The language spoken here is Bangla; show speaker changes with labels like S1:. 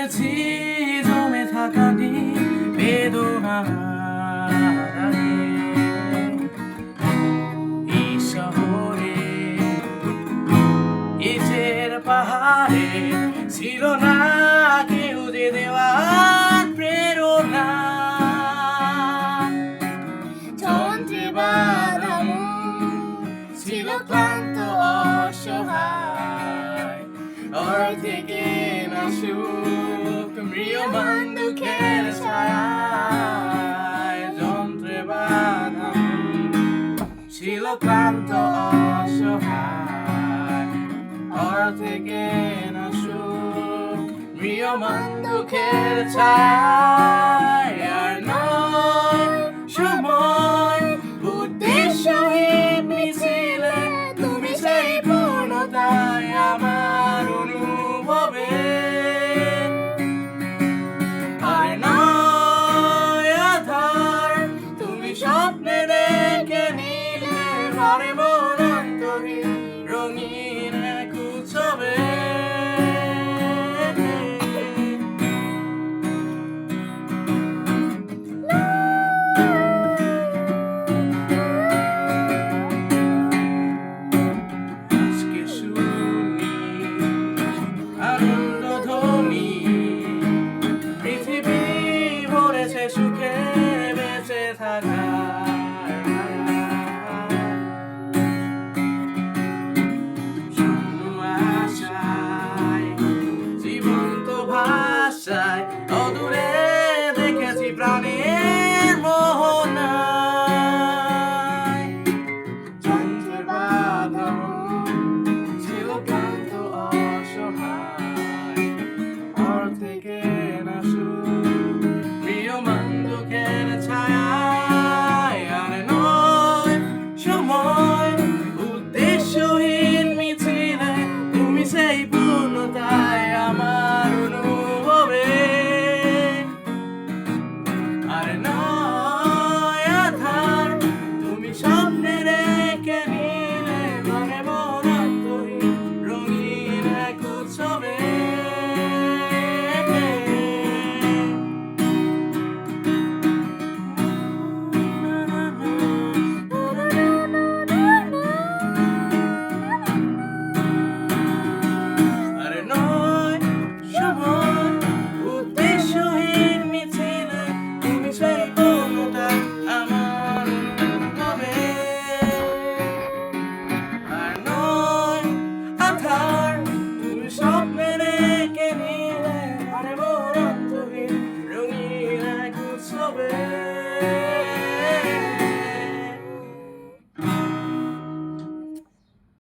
S1: ভুলেছি জমে থাকা দিন, বেদনা এই শহরে ইটের পাহাড়ে ছিল না কেউ যে দেওয়ার প্রেরণা।
S2: যন্ত্রে বাঁধা মন ছিল ক্লান্ত, অসহায়।
S1: অর্ধেকে না সুখ মৃয়মান দুঃখের ছায়ায় যন্ত্রে বাধা ছিল ক্লান্ত অসহায় অর্ধেকে না সুখ মৃয়মান দুঃখের ছায়ায় আর নয় সময় উদ্দেশ্যহীন মিছিলে not さい。踊れ。আর নয় আধার। তুমি স্বপ্নে রেখে নিলে মন love.